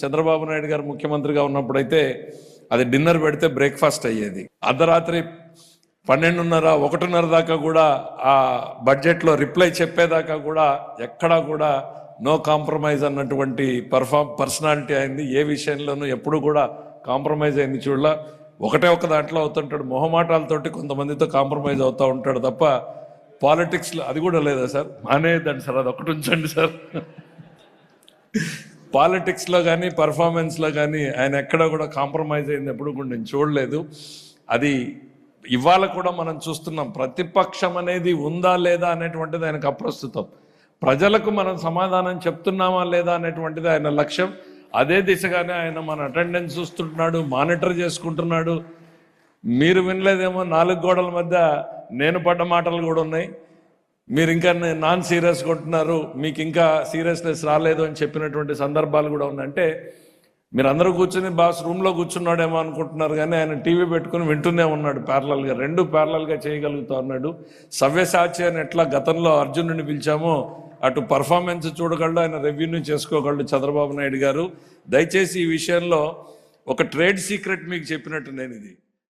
చంద్రబాబు నాయుడు గారు ముఖ్యమంత్రిగా ఉన్నప్పుడైతే అది డిన్నర్ పెడితే బ్రేక్ఫాస్ట్ అయ్యేది. అర్ధరాత్రి పన్నెండున్నర ఒకటిన్నర దాకా కూడా ఆ బడ్జెట్లో రిప్లై చెప్పేదాకా కూడా ఎక్కడా కూడా నో కాంప్రమైజ్ అన్నటువంటి పర్ఫామ్ పర్సనాలిటీ అయింది. ఏ విషయంలోనూ ఎప్పుడు కూడా కాంప్రమైజ్ అయింది చూడలా. ఒకటే ఒక దాంట్లో అవుతుంటాడు. మొహమాటాలతోటి కొంతమందితో కాంప్రమైజ్ అవుతూ ఉంటాడు తప్ప పాలిటిక్స్లో అది కూడా లేదా సార్? మానేదండి సార్. అది ఒకటి ఉంచండి సార్. పాలిటిక్స్లో కానీ పర్ఫార్మెన్స్లో కానీ ఆయన ఎక్కడ కూడా కాంప్రమైజ్ అయింది ఎప్పుడు కూడా నేను చూడలేదు. అది ఇవాళ కూడా మనం చూస్తున్నాం ప్రతిపక్షం అనేది ఉందా లేదా అనేటువంటిది ఆయనకు అప్రస్తుతం. ప్రజలకు మనం సమాధానం చెప్తున్నామా లేదా అనేటువంటిది ఆయన లక్ష్యం. అదే దిశగానే ఆయన మన అటెండెన్స్ చూస్తుంటున్నాడు మానిటర్ చేసుకుంటున్నాడు. మీరు వినలేదేమో నాలుగు గోడల మధ్య నేను పడ్డ మాటలు కూడా ఉన్నాయి. మీరు ఇంకా నాన్ సీరియస్ కొంటున్నారు మీకు ఇంకా సీరియస్నెస్ రాలేదు అని చెప్పినటువంటి సందర్భాలు కూడా ఉన్నాయంటే మీరు అందరూ కూర్చుని బాస్ రూమ్లో కూర్చున్నాడేమో అనుకుంటున్నారు కానీ ఆయన టీవీ పెట్టుకుని వింటూనే ఉన్నాడు ప్యారలల్గా రెండు ప్యారలల్గా చేయగలుగుతా ఉన్నాడు సవ్యసాచి అని ఎట్లా గతంలో అర్జునుడిని పిలిచామో అటు పర్ఫార్మెన్స్ చూడగలడు ఆయన రెవెన్యూ చేసుకోగలడు చంద్రబాబు నాయుడు గారు. దయచేసి ఈ విషయంలో ఒక ట్రేడ్ సీక్రెట్ మీకు చెప్పినట్టు నేను ఇది.